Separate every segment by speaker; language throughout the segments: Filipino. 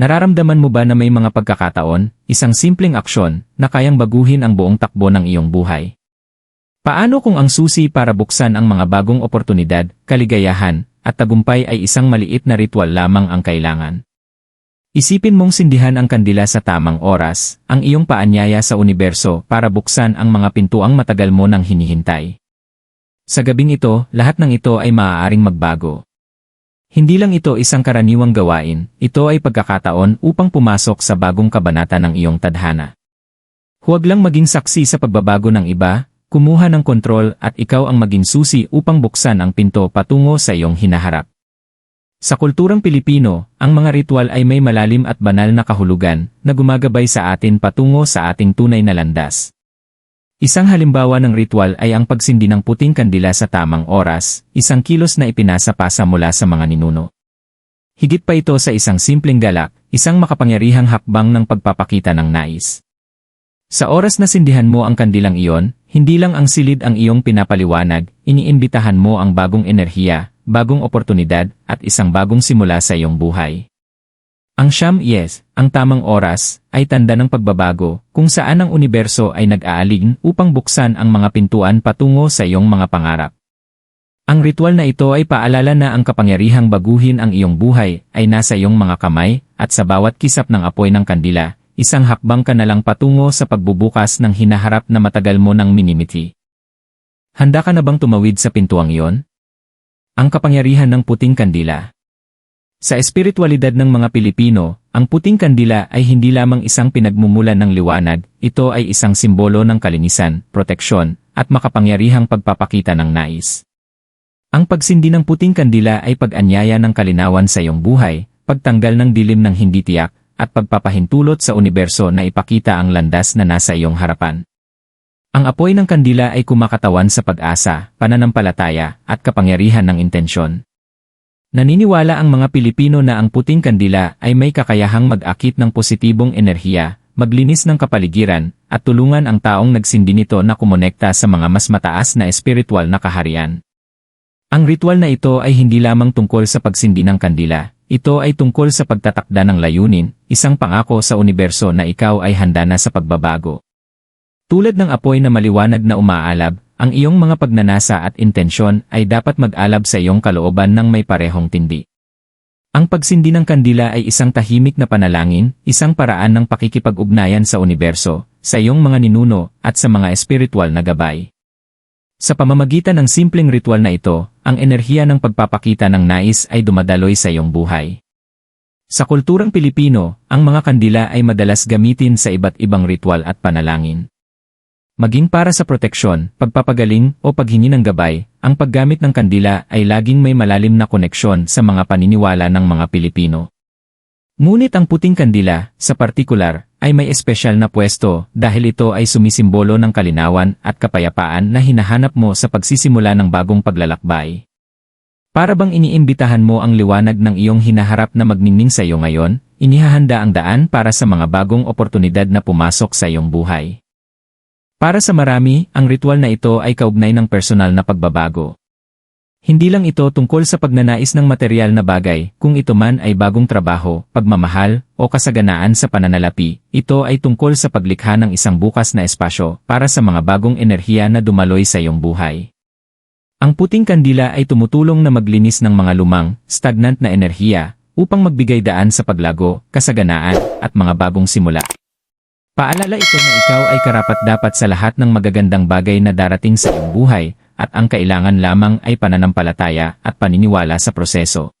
Speaker 1: Nararamdaman mo ba na may mga pagkakataon, isang simpleng aksyon, na kayang baguhin ang buong takbo ng iyong buhay? Paano kung ang susi para buksan ang mga bagong oportunidad, kaligayahan, at tagumpay ay isang maliit na ritual lamang ang kailangan? Isipin mong sindihan ang kandila sa tamang oras, ang iyong paanyaya sa universo para buksan ang mga pintuang matagal mo nang hinihintay. Sa gabing ito, lahat ng ito ay maaaring magbago. Hindi lang ito isang karaniwang gawain, ito ay pagkakataon upang pumasok sa bagong kabanata ng iyong tadhana. Huwag lang maging saksi sa pagbabago ng iba, kumuha ng kontrol at ikaw ang maging susi upang buksan ang pinto patungo sa iyong hinaharap. Sa kulturang Pilipino, ang mga ritual ay may malalim at banal na kahulugan na gumagabay sa atin patungo sa ating tunay na landas. Isang halimbawa ng ritual ay ang pagsindi ng puting kandila sa tamang oras, isang kilos na ipinasa-pasa mula sa mga ninuno. Higit pa ito sa isang simpleng galak, isang makapangyarihang hakbang ng pagpapakita ng nais. Sa oras na sindihan mo ang kandilang iyon, hindi lang ang silid ang iyong pinapaliwanag, iniimbitahan mo ang bagong enerhiya, bagong oportunidad, at isang bagong simula sa iyong buhay. Ang siyam yes, ang tamang oras, ay tanda ng pagbabago, kung saan ang universo ay nag-aaling upang buksan ang mga pintuan patungo sa iyong mga pangarap. Ang ritual na ito ay paalala na ang kapangyarihang baguhin ang iyong buhay ay nasa iyong mga kamay, at sa bawat kisap ng apoy ng kandila, isang hakbang ka na lang patungo sa pagbubukas ng hinaharap na matagal mo ng minimiti. Handa ka na bang tumawid sa pintuang iyon? Ang kapangyarihan ng puting kandila. Sa espiritualidad ng mga Pilipino, ang puting kandila ay hindi lamang isang pinagmumulan ng liwanag, ito ay isang simbolo ng kalinisan, proteksyon, at makapangyarihang pagpapakita ng nais. Ang pagsindi ng puting kandila ay pag-anyaya ng kalinawan sa iyong buhay, pagtanggal ng dilim ng hindi tiyak, at pagpapahintulot sa universo na ipakita ang landas na nasa iyong harapan. Ang apoy ng kandila ay kumakatawan sa pag-asa, pananampalataya, at kapangyarihan ng intensyon. Naniniwala ang mga Pilipino na ang puting kandila ay may kakayahang mag-akit ng positibong enerhiya, maglinis ng kapaligiran, at tulungan ang taong nagsindi nito na kumonekta sa mga mas mataas na espiritual na kaharian. Ang ritual na ito ay hindi lamang tungkol sa pagsindi ng kandila, ito ay tungkol sa pagtatakda ng layunin, isang pangako sa universo na ikaw ay handa na sa pagbabago. Tulad ng apoy na maliwanag na umaalab, ang iyong mga pagnanasa at intensyon ay dapat mag-alab sa iyong kalooban ng may parehong tindi. Ang pagsindi ng kandila ay isang tahimik na panalangin, isang paraan ng pakikipag-ugnayan sa universo, sa iyong mga ninuno, at sa mga espiritual na gabay. Sa pamamagitan ng simpleng ritual na ito, ang enerhiya ng pagpapakita ng nais ay dumadaloy sa iyong buhay. Sa kulturang Pilipino, ang mga kandila ay madalas gamitin sa iba't ibang ritual at panalangin. Maging para sa proteksyon, pagpapagaling o paghingi ng gabay, ang paggamit ng kandila ay laging may malalim na koneksyon sa mga paniniwala ng mga Pilipino. Ngunit ang puting kandila, sa partikular, ay may espesyal na pwesto dahil ito ay sumisimbolo ng kalinawan at kapayapaan na hinahanap mo sa pagsisimula ng bagong paglalakbay. Para bang iniimbitahan mo ang liwanag ng iyong hinaharap na magningning sa iyo ngayon, inihahanda ang daan para sa mga bagong oportunidad na pumasok sa iyong buhay. Para sa marami, ang ritual na ito ay kaugnay ng personal na pagbabago. Hindi lang ito tungkol sa pagnanais ng material na bagay, kung ito man ay bagong trabaho, pagmamahal, o kasaganaan sa pananalapi, ito ay tungkol sa paglikha ng isang bukas na espasyo para sa mga bagong enerhiya na dumaloy sa iyong buhay. Ang puting kandila ay tumutulong na maglinis ng mga lumang, stagnant na enerhiya, upang magbigay daan sa paglago, kasaganaan, at mga bagong simula. Paalala ito na ikaw ay karapat-dapat sa lahat ng magagandang bagay na darating sa iyong buhay, at ang kailangan lamang ay pananampalataya at paniniwala sa proseso.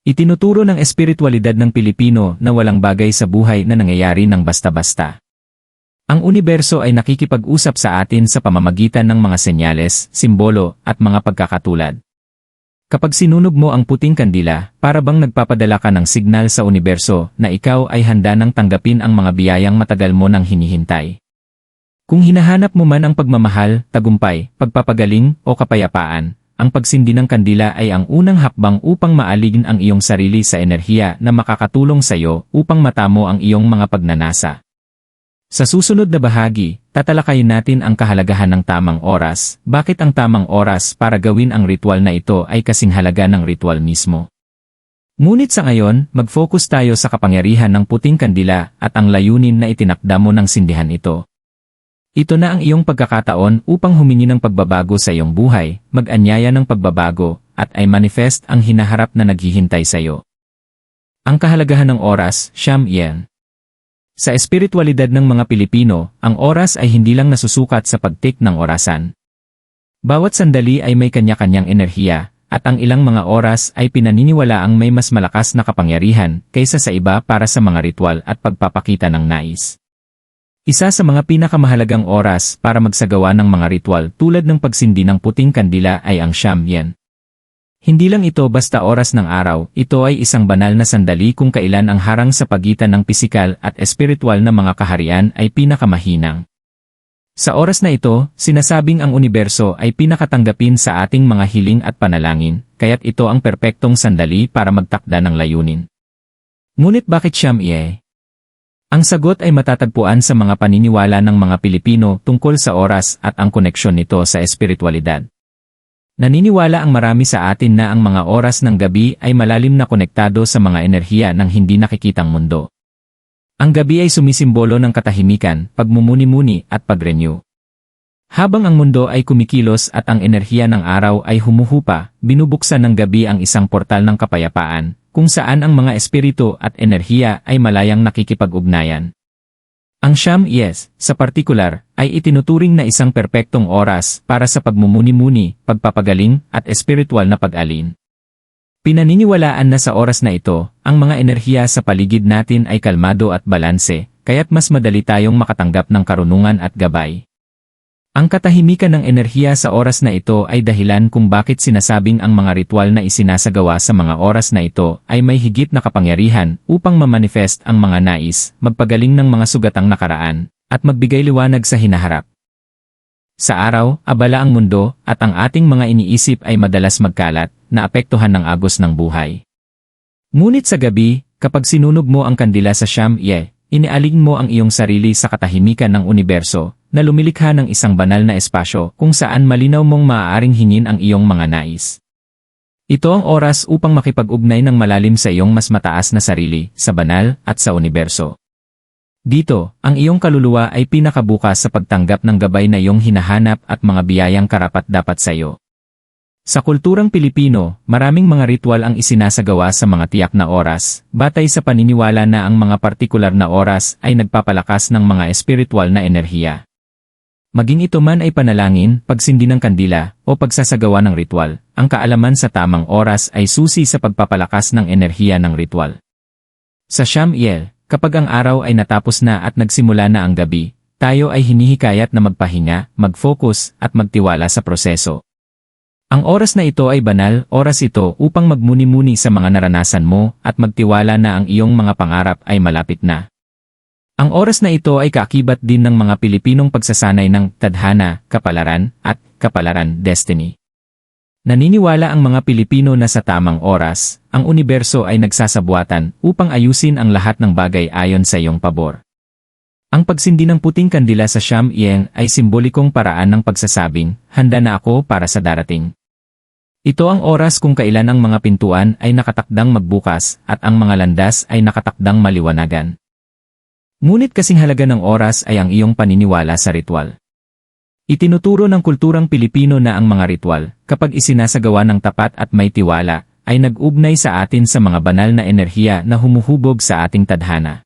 Speaker 1: Itinuturo ng espiritualidad ng Pilipino na walang bagay sa buhay na nangyayari ng basta-basta. Ang universo ay nakikipag-usap sa atin sa pamamagitan ng mga senyales, simbolo, at mga pagkakatulad. Kapag sinunog mo ang puting kandila, para bang nagpapadala ka ng signal sa universo na ikaw ay handa nang tanggapin ang mga biyayang matagal mo nang hinihintay. Kung hinahanap mo man ang pagmamahal, tagumpay, pagpapagaling, o kapayapaan, ang pagsindi ng kandila ay ang unang hakbang upang maaligin ang iyong sarili sa enerhiya na makakatulong sa iyo upang matamo ang iyong mga pagnanasa. Sa susunod na bahagi, tatalakayin natin ang kahalagahan ng tamang oras, bakit ang tamang oras para gawin ang ritual na ito ay kasing halaga ng ritual mismo. Ngunit sa ngayon, mag-focus tayo sa kapangyarihan ng puting kandila at ang layunin na itinakda mo ng sindihan ito. Ito na ang iyong pagkakataon upang humingi ng pagbabago sa iyong buhay, mag-anyaya ng pagbabago, at ay manifest ang hinaharap na naghihintay sa iyo. Ang kahalagahan ng oras, siyam yen. Sa espiritualidad ng mga Pilipino, ang oras ay hindi lang nasusukat sa pagtik ng orasan. Bawat sandali ay may kanya-kanyang enerhiya, at ang ilang mga oras ay pinaniniwala ang may mas malakas na kapangyarihan kaysa sa iba para sa mga ritual at pagpapakita ng nais. Isa sa mga pinakamahalagang oras para magsagawa ng mga ritual tulad ng pagsindi ng puting kandila ay ang Siyam Yen. Hindi lang ito basta oras ng araw, ito ay isang banal na sandali kung kailan ang harang sa pagitan ng pisikal at espiritual na mga kaharian ay pinakamahinang. Sa oras na ito, sinasabing ang universo ay pinakatanggapin sa ating mga hiling at panalangin, kaya't ito ang perpektong sandali para magtakda ng layunin. Ngunit bakit siyam iye? Ang sagot ay matatagpuan sa mga paniniwala ng mga Pilipino tungkol sa oras at ang koneksyon nito sa espiritualidad. Naniniwala ang marami sa atin na ang mga oras ng gabi ay malalim na konektado sa mga enerhiya ng hindi nakikitang mundo. Ang gabi ay sumisimbolo ng katahimikan, pagmumuni-muni at pag-renew. Habang ang mundo ay kumikilos at ang enerhiya ng araw ay humuhupa, binubuksan ng gabi ang isang portal ng kapayapaan, kung saan ang mga espiritu at enerhiya ay malayang nakikipag-ugnayan. Ang Siyam Yes, sa partikular, ay itinuturing na isang perpektong oras para sa pagmumuni-muni, pagpapagaling, at espiritual na pag-alin. Pinaniniwalaan na sa oras na ito, ang mga enerhiya sa paligid natin ay kalmado at balanse, kaya't mas madali tayong makatanggap ng karunungan at gabay. Ang katahimikan ng enerhiya sa oras na ito ay dahilan kung bakit sinasabing ang mga ritual na isinasagawa sa mga oras na ito ay may higit na kapangyarihan upang mamanifest ang mga nais, magpagaling ng mga sugatang nakaraan, at magbigay liwanag sa hinaharap. Sa araw, abala ang mundo, at ang ating mga iniisip ay madalas magkalat, na apektuhan ng agos ng buhay. Ngunit sa gabi, kapag sinunog mo ang kandila sa Sham Ye, inialing mo ang iyong sarili sa katahimikan ng universo, na lumilikha ng isang banal na espasyo kung saan malinaw mong maaaring hingin ang iyong mga nais. Ito ang oras upang makipag-ugnay ng malalim sa iyong mas mataas na sarili, sa banal, at sa universo. Dito, ang iyong kaluluwa ay pinakabukas sa pagtanggap ng gabay na iyong hinahanap at mga biyayang karapat-dapat sa iyo. Sa kulturang Pilipino, maraming mga ritual ang isinasagawa sa mga tiyak na oras, batay sa paniniwala na ang mga partikular na oras ay nagpapalakas ng mga espiritual na enerhiya. Maging ito man ay panalangin, pagsindi ng kandila, o pagsasagawa ng ritual, ang kaalaman sa tamang oras ay susi sa pagpapalakas ng enerhiya ng ritual. Sa Sham Yel, kapag ang araw ay natapos na at nagsimula na ang gabi, tayo ay hinihikayat na magpahinga, mag-focus, at magtiwala sa proseso. Ang oras na ito ay banal, oras ito upang magmuni-muni sa mga naranasan mo at magtiwala na ang iyong mga pangarap ay malapit na. Ang oras na ito ay kaakibat din ng mga Pilipinong pagsasanay ng tadhana, kapalaran, at kapalaran destiny. Naniniwala ang mga Pilipino na sa tamang oras, ang universo ay nagsasabuatan upang ayusin ang lahat ng bagay ayon sa iyong pabor. Ang pagsindi ng puting kandila sa Sham Yen ay simbolikong paraan ng pagsasabing, handa na ako para sa darating. Ito ang oras kung kailan ang mga pintuan ay nakatakdang magbukas at ang mga landas ay nakatakdang maliwanagan. Ngunit kasing halaga ng oras ay ang iyong paniniwala sa ritual. Itinuturo ng kulturang Pilipino na ang mga ritual, kapag isinasagawa ng tapat at may tiwala, ay nag-ugnay sa atin sa mga banal na enerhiya na humuhubog sa ating tadhana.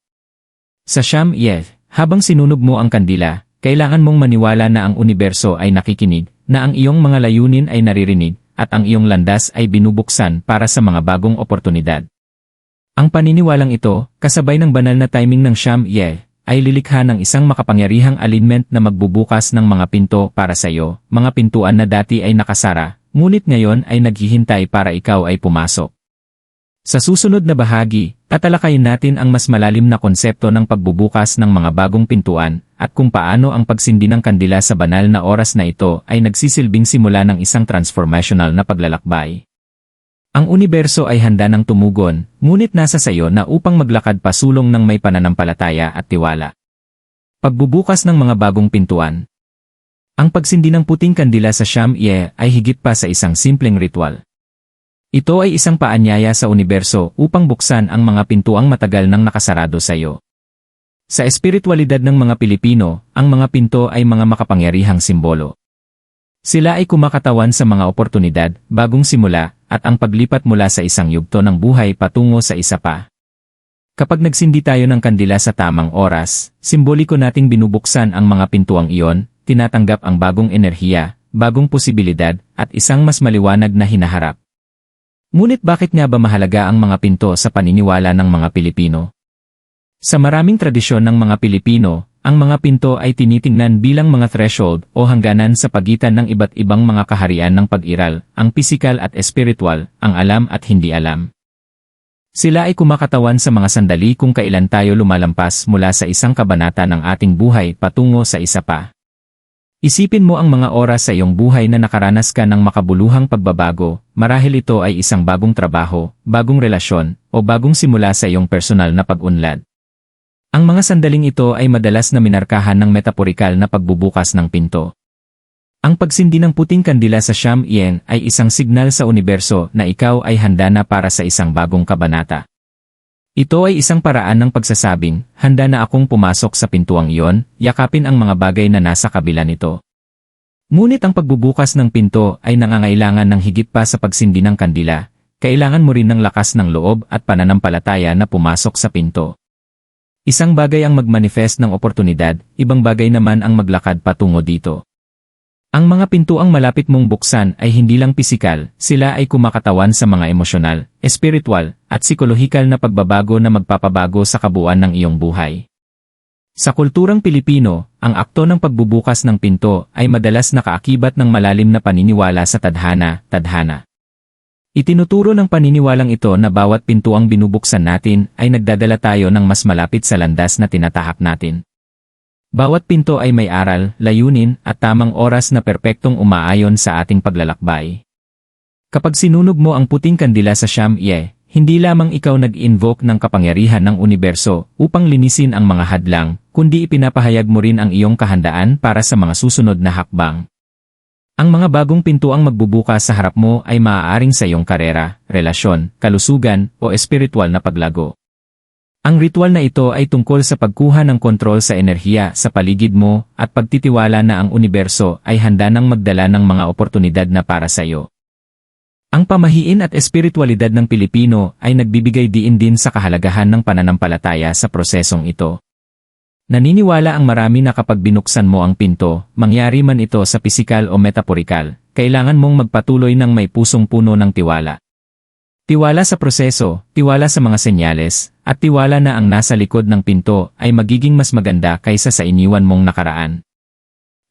Speaker 1: Sa Sham Yeh, habang sinunog mo ang kandila, kailangan mong maniwala na ang universo ay nakikinig, na ang iyong mga layunin ay naririnig, at ang iyong landas ay binubuksan para sa mga bagong oportunidad. Ang paniniwalang ito, kasabay ng banal na timing ng Sham Ye, ay lilikha ng isang makapangyarihang alignment na magbubukas ng mga pinto para sa iyo, mga pintuan na dati ay nakasara, ngunit ngayon ay naghihintay para ikaw ay pumasok. Sa susunod na bahagi, tatalakayin natin ang mas malalim na konsepto ng pagbubukas ng mga bagong pintuan, at kung paano ang pagsindi ng kandila sa banal na oras na ito ay nagsisilbing simula ng isang transformational na paglalakbay. Ang universo ay handa ng tumugon, ngunit nasa sayo na upang maglakad pasulong ng may pananampalataya at tiwala. Pagbubukas ng mga bagong pintuan. Ang pagsindi ng puting kandila sa Sham Ye ay higit pa sa isang simpleng ritual. Ito ay isang paanyaya sa universo upang buksan ang mga pintuang matagal nang nakasarado sa iyo. Sa espiritualidad ng mga Pilipino, ang mga pinto ay mga makapangyarihang simbolo. Sila ay kumakatawan sa mga oportunidad, bagong simula, at ang paglipat mula sa isang yugto ng buhay patungo sa isa pa. Kapag nagsindi tayo ng kandila sa tamang oras, simboliko nating binubuksan ang mga pintuang iyon, tinatanggap ang bagong enerhiya, bagong posibilidad, at isang mas maliwanag na hinaharap. Ngunit bakit nga ba mahalaga ang mga pinto sa paniniwala ng mga Pilipino? Sa maraming tradisyon ng mga Pilipino, ang mga pinto ay tinitingnan bilang mga threshold o hangganan sa pagitan ng iba't ibang mga kaharian ng pag-iral, ang pisikal at espiritual, ang alam at hindi alam. Sila ay kumakatawan sa mga sandali kung kailan tayo lumalampas mula sa isang kabanata ng ating buhay patungo sa isa pa. Isipin mo ang mga oras sa iyong buhay na nakaranas ka ng makabuluhang pagbabago, marahil ito ay isang bagong trabaho, bagong relasyon, o bagong simula sa iyong personal na pag-unlad. Ang mga sandaling ito ay madalas na minarkahan ng metaporikal na pagbubukas ng pinto. Ang pagsindi ng puting kandila sa Sham Yen ay isang signal sa universo na ikaw ay handa na para sa isang bagong kabanata. Ito ay isang paraan ng pagsasabing, handa na akong pumasok sa pintuang iyon, yakapin ang mga bagay na nasa kabila nito. Ngunit ang pagbubukas ng pinto ay nangangailangan ng higit pa sa pagsindi ng kandila, kailangan mo rin ng lakas ng loob at pananampalataya na pumasok sa pinto. Isang bagay ang magmanifest ng oportunidad, ibang bagay naman ang maglakad patungo dito. Ang mga pintuang malapit mong buksan ay hindi lang pisikal, sila ay kumakatawan sa mga emosyonal, espiritual, at psikolohikal na pagbabago na magpapabago sa kabuuan ng iyong buhay. Sa kulturang Pilipino, ang akto ng pagbubukas ng pinto ay madalas nakaakibat ng malalim na paniniwala sa tadhana, tadhana. Itinuturo ng paniniwalang ito na bawat pintuang binubuksan natin ay nagdadala tayo ng mas malapit sa landas na tinatahak natin. Bawat pinto ay may aral, layunin, at tamang oras na perpektong umaayon sa ating paglalakbay. Kapag sinunog mo ang puting kandila sa Sham Ye, hindi lamang ikaw nag-invoke ng kapangyarihan ng universo upang linisin ang mga hadlang, kundi ipinapahayag mo rin ang iyong kahandaan para sa mga susunod na hakbang. Ang mga bagong pintuang magbubukas sa harap mo ay maaaring sa iyong karera, relasyon, kalusugan, o espiritual na paglago. Ang ritual na ito ay tungkol sa pagkuha ng kontrol sa enerhiya sa paligid mo at pagtitiwala na ang universo ay handa ng magdala ng mga oportunidad na para sa iyo. Ang pamahiin at espiritualidad ng Pilipino ay nagbibigay diin din sa kahalagahan ng pananampalataya sa prosesong ito. Naniniwala ang marami na kapag binuksan mo ang pinto, mangyari man ito sa pisikal o metaporikal, kailangan mong magpatuloy ng may pusong puno ng tiwala. Tiwala sa proseso, tiwala sa mga senyales, at tiwala na ang nasa likod ng pinto ay magiging mas maganda kaysa sa iniwan mong nakaraan.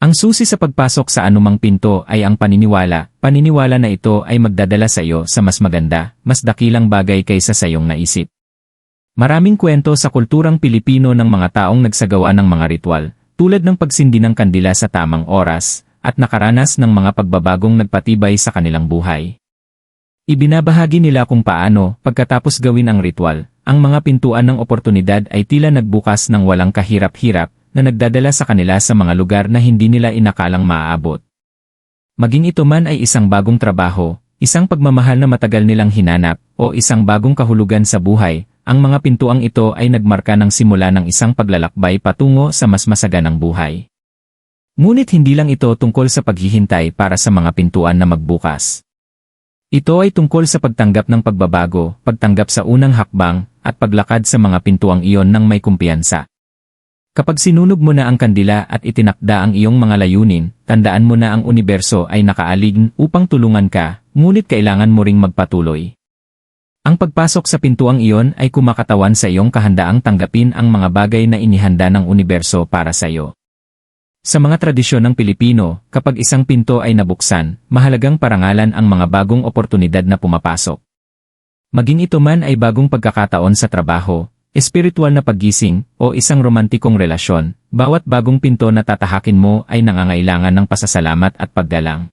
Speaker 1: Ang susi sa pagpasok sa anumang pinto ay ang paniniwala, paniniwala na ito ay magdadala sa iyo sa mas maganda, mas dakilang bagay kaysa sa iyong naisip. Maraming kwento sa kulturang Pilipino ng mga taong nagsagawa ng mga ritual, tulad ng pagsindi ng kandila sa tamang oras, at nakaranas ng mga pagbabagong nagpatibay sa kanilang buhay. Ibinabahagi nila kung paano, pagkatapos gawin ang ritual, ang mga pintuan ng oportunidad ay tila nagbukas ng walang kahirap-hirap na nagdadala sa kanila sa mga lugar na hindi nila inakalang maaabot. Maging ito man ay isang bagong trabaho, isang pagmamahal na matagal nilang hinanap, o isang bagong kahulugan sa buhay, ang mga pintuang ito ay nagmarka ng simula ng isang paglalakbay patungo sa mas masaganang buhay. Ngunit hindi lang ito tungkol sa paghihintay para sa mga pintuan na magbukas. Ito ay tungkol sa pagtanggap ng pagbabago, pagtanggap sa unang hakbang, at paglakad sa mga pintuang iyon ng may kumpiyansa. Kapag sinunog mo na ang kandila at itinakda ang iyong mga layunin, tandaan mo na ang universo ay nakaalig upang tulungan ka, ngunit kailangan mo ring magpatuloy. Ang pagpasok sa pintuang iyon ay kumakatawan sa iyong kahandaang tanggapin ang mga bagay na inihanda ng universo para sa iyo. Sa mga tradisyon ng Pilipino, kapag isang pinto ay nabuksan, mahalagang parangalan ang mga bagong oportunidad na pumapasok. Maging ito man ay bagong pagkakataon sa trabaho, espiritual na paggising, o isang romantikong relasyon, bawat bagong pinto na tatahakin mo ay nangangailangan ng pasasalamat at paggalang.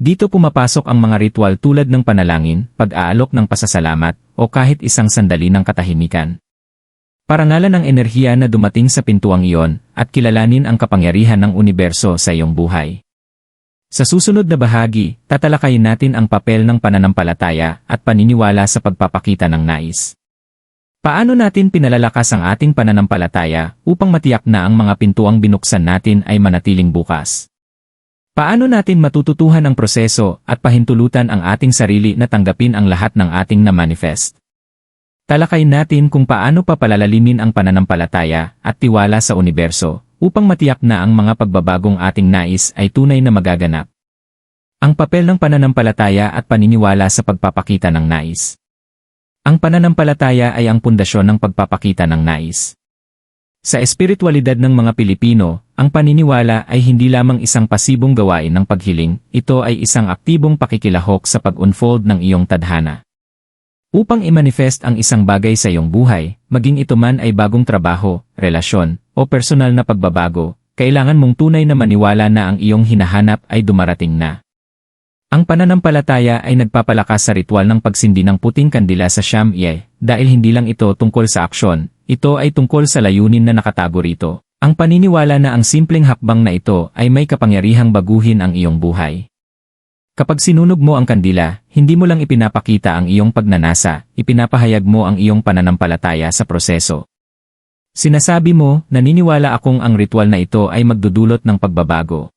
Speaker 1: Dito pumapasok ang mga ritual tulad ng panalangin, pag-aalok ng pasasalamat, o kahit isang sandali ng katahimikan. Parangalan ang enerhiya na dumating sa pintuang iyon at kilalanin ang kapangyarihan ng universo sa iyong buhay. Sa susunod na bahagi, tatalakayin natin ang papel ng pananampalataya at paniniwala sa pagpapakita ng nais. Paano natin pinalalakas ang ating pananampalataya upang matiyak na ang mga pintuang binuksan natin ay manatiling bukas? Paano natin matututuhan ang proseso at pahintulutan ang ating sarili na tanggapin ang lahat ng ating na-manifest? Talakayin natin kung paano papalalalim ang pananampalataya at tiwala sa universo upang matiyak na ang mga pagbabagong ating nais ay tunay na magaganap. Ang papel ng pananampalataya at paniniwala sa pagpapakita ng nais. Ang pananampalataya ay ang pundasyon ng pagpapakita ng nais. Sa espiritualidad ng mga Pilipino, ang paniniwala ay hindi lamang isang pasibong gawain ng paghiling, ito ay isang aktibong pakikilahok sa pag-unfold ng iyong tadhana. Upang i-manifest ang isang bagay sa iyong buhay, maging ito man ay bagong trabaho, relasyon, o personal na pagbabago, kailangan mong tunay na maniwala na ang iyong hinahanap ay dumarating na. Ang pananampalataya ay nagpapalakas sa ritual ng pagsindi ng puting kandila sa Shamye, dahil hindi lang ito tungkol sa aksyon, ito ay tungkol sa layunin na nakatago rito. Ang paniniwala na ang simpleng hakbang na ito ay may kapangyarihang baguhin ang iyong buhay. Kapag sinunog mo ang kandila, hindi mo lang ipinapakita ang iyong pagnanasa, ipinapahayag mo ang iyong pananampalataya sa proseso. Sinasabi mo, naniniwala akong ang ritual na ito ay magdudulot ng pagbabago.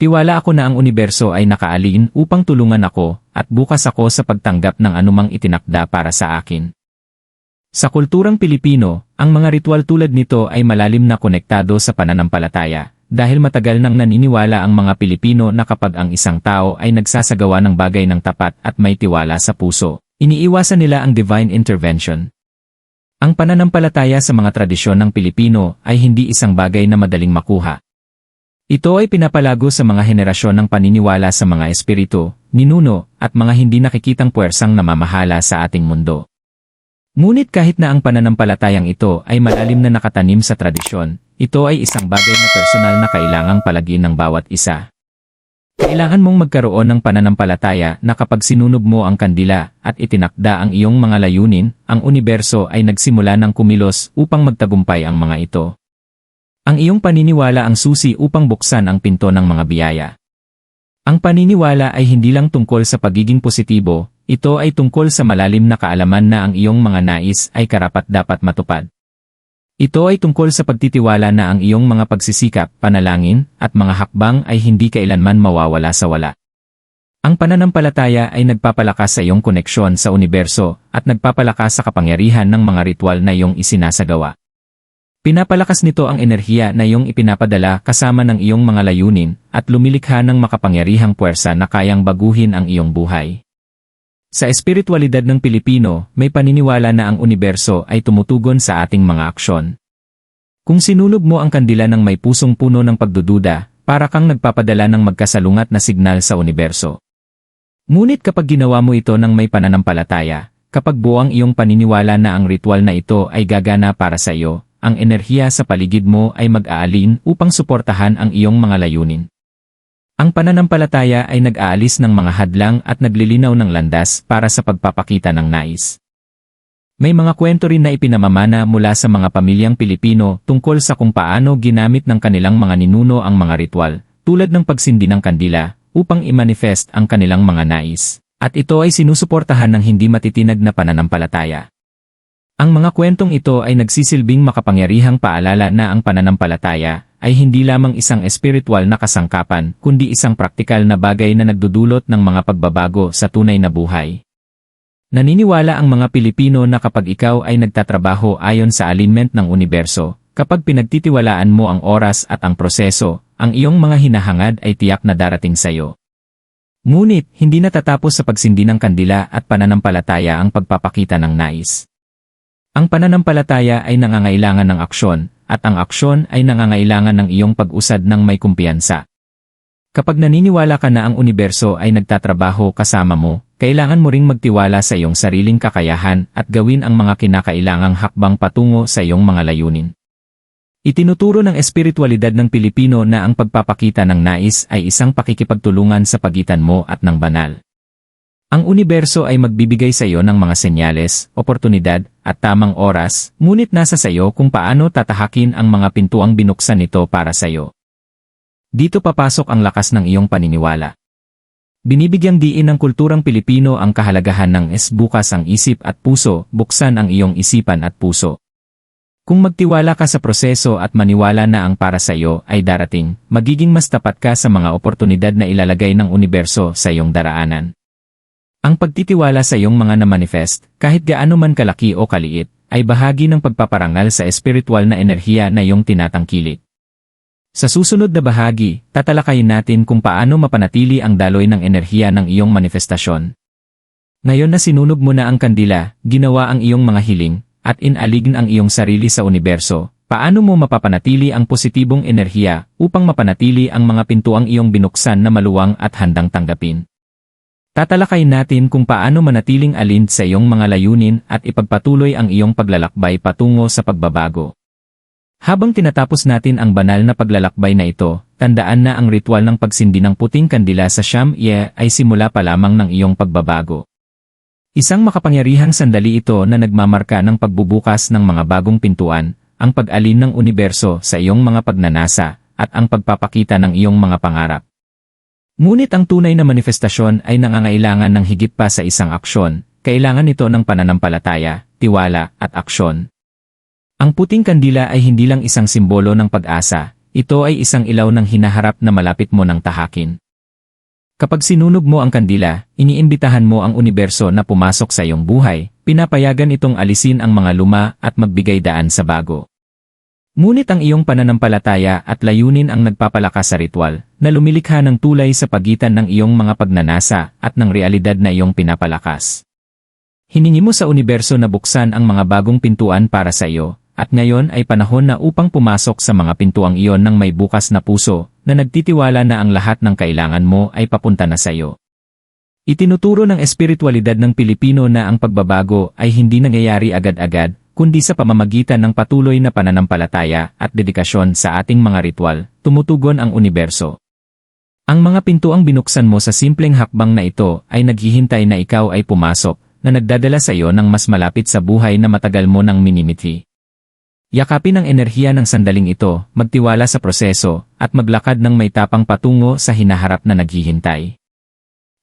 Speaker 1: Tiwala ako na ang universo ay nakaalin upang tulungan ako at bukas ako sa pagtanggap ng anumang itinakda para sa akin. Sa kulturang Pilipino, ang mga ritual tulad nito ay malalim na konektado sa pananampalataya dahil matagal nang naniniwala ang mga Pilipino na kapag ang isang tao ay nagsasagawa ng bagay ng tapat at may tiwala sa puso, iniiwasan nila ang divine intervention. Ang pananampalataya sa mga tradisyon ng Pilipino ay hindi isang bagay na madaling makuha. Ito ay pinapalago sa mga henerasyon ng paniniwala sa mga espiritu, ninuno, at mga hindi nakikitang puwersang namamahala sa ating mundo. Ngunit kahit na ang pananampalatayang ito ay malalim na nakatanim sa tradisyon, ito ay isang bagay na personal na kailangang palagin ng bawat isa. Kailangan mong magkaroon ng pananampalataya na kapag sinunog mo ang kandila at itinakda ang iyong mga layunin, ang universo ay nagsimula ng kumilos upang magtagumpay ang mga ito. Ang iyong paniniwala ang susi upang buksan ang pinto ng mga biyaya. Ang paniniwala ay hindi lang tungkol sa pagiging positibo, ito ay tungkol sa malalim na kaalaman na ang iyong mga nais ay karapat-dapat matupad. Ito ay tungkol sa pagtitiwala na ang iyong mga pagsisikap, panalangin, at mga hakbang ay hindi kailanman mawawala sa wala. Ang pananampalataya ay nagpapalakas sa iyong koneksyon sa universo at nagpapalakas sa kapangyarihan ng mga ritual na iyong isinasagawa. Pinapalakas nito ang enerhiya na iyong ipinapadala kasama ng iyong mga layunin at lumilikha ng makapangyarihang puwersa na kayang baguhin ang iyong buhay. Sa espiritualidad ng Pilipino, may paniniwala na ang universo ay tumutugon sa ating mga aksyon. Kung sinunog mo ang kandila ng may pusong puno ng pagdududa, para kang nagpapadala ng magkasalungat na signal sa universo. Ngunit kapag ginawa mo ito ng may pananampalataya, kapag buwang iyong paniniwala na ang ritual na ito ay gagana para sa iyo, ang enerhiya sa paligid mo ay mag-aalin upang suportahan ang iyong mga layunin. Ang pananampalataya ay nag-aalis ng mga hadlang at naglilinaw ng landas para sa pagpapakita ng nais. May mga kwento rin na ipinamamana mula sa mga pamilyang Pilipino tungkol sa kung paano ginamit ng kanilang mga ninuno ang mga ritual, tulad ng pagsindi ng kandila, upang i-manifest ang kanilang mga nais. At ito ay sinusuportahan ng hindi matitinag na pananampalataya. Ang mga kwentong ito ay nagsisilbing makapangyarihang paalala na ang pananampalataya ay hindi lamang isang espiritual na kasangkapan kundi isang praktikal na bagay na nagdudulot ng mga pagbabago sa tunay na buhay. Naniniwala ang mga Pilipino na kapag ikaw ay nagtatrabaho ayon sa alignment ng universo, kapag pinagtitiwalaan mo ang oras at ang proseso, ang iyong mga hinahangad ay tiyak na darating sa iyo. Ngunit, hindi natatapos sa pagsindi ng kandila at pananampalataya ang pagpapakita ng nais. Ang pananampalataya ay nangangailangan ng aksyon, at ang aksyon ay nangangailangan ng iyong pag-usad ng may kumpiyansa. Kapag naniniwala ka na ang universo ay nagtatrabaho kasama mo, kailangan mo ring magtiwala sa iyong sariling kakayahan at gawin ang mga kinakailangang hakbang patungo sa iyong mga layunin. Itinuturo ng espiritualidad ng Pilipino na ang pagpapakita ng nais ay isang pakikipagtulungan sa pagitan mo at ng banal. Ang universo ay magbibigay sa iyo ng mga senyales, oportunidad, at tamang oras, ngunit nasa sa iyo kung paano tatahakin ang mga pintuang binuksan nito para sa iyo. Dito papasok ang lakas ng iyong paniniwala. Binibigyang diin ng kulturang Pilipino ang kahalagahan ng es bukas ang isip at puso, buksan ang iyong isipan at puso. Kung magtiwala ka sa proseso at maniwala na ang para sa iyo ay darating, magiging mas tapat ka sa mga oportunidad na ilalagay ng universo sa iyong daraanan. Ang pagtitiwala sa iyong mga na-manifest, kahit gaano man kalaki o kaliit, ay bahagi ng pagpaparangal sa espiritual na enerhiya na iyong tinatangkilik. Sa susunod na bahagi, tatalakayin natin kung paano mapanatili ang daloy ng enerhiya ng iyong manifestasyon. Ngayon na sinunog mo na ang kandila, ginawa ang iyong mga hiling, at inalign ang iyong sarili sa universo, paano mo mapapanatili ang positibong enerhiya upang mapanatili ang mga pintuang iyong binuksan na maluwang at handang tanggapin. Tatalakayin natin kung paano manatiling alin sa iyong mga layunin at ipagpatuloy ang iyong paglalakbay patungo sa pagbabago. Habang tinatapos natin ang banal na paglalakbay na ito, tandaan na ang ritual ng pagsindi ng puting kandila sa Sham Ye ay simula pa lamang ng iyong pagbabago. Isang makapangyarihang sandali ito na nagmamarka ng pagbubukas ng mga bagong pintuan, ang pag-alin ng universo sa iyong mga pagnanasa, at ang pagpapakita ng iyong mga pangarap. Ngunit ang tunay na manifestasyon ay nangangailangan ng higit pa sa isang aksyon, kailangan ito ng pananampalataya, tiwala, at aksyon. Ang puting kandila ay hindi lang isang simbolo ng pag-asa, ito ay isang ilaw ng hinaharap na malapit mo ng tahakin. Kapag sinunog mo ang kandila, iniimbitahan mo ang universo na pumasok sa iyong buhay, pinapayagan itong alisin ang mga luma at magbigay daan sa bago. Ngunit ang iyong pananampalataya at layunin ang nagpapalakas sa ritual, na lumilikha ng tulay sa pagitan ng iyong mga pagnanasa at ng realidad na iyong pinapalakas. Hiningi mo sa universo na buksan ang mga bagong pintuan para sa iyo, at ngayon ay panahon na upang pumasok sa mga pintuang iyon ng may bukas na puso, na nagtitiwala na ang lahat ng kailangan mo ay papunta na sa iyo. Itinuturo ng espiritualidad ng Pilipino na ang pagbabago ay hindi nangyayari agad-agad, kundi sa pamamagitan ng patuloy na pananampalataya at dedikasyon sa ating mga ritual, tumutugon ang universo. Ang mga pintuang binuksan mo sa simpleng hakbang na ito ay naghihintay na ikaw ay pumasok, na nagdadala sa iyo ng mas malapit sa buhay na matagal mo nang minimithi. Yakapin ang enerhiya ng sandaling ito, magtiwala sa proseso, at maglakad ng may tapang patungo sa hinaharap na naghihintay.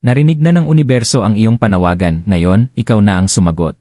Speaker 1: Narinig na ng universo ang iyong panawagan, ngayon, ikaw na ang sumagot.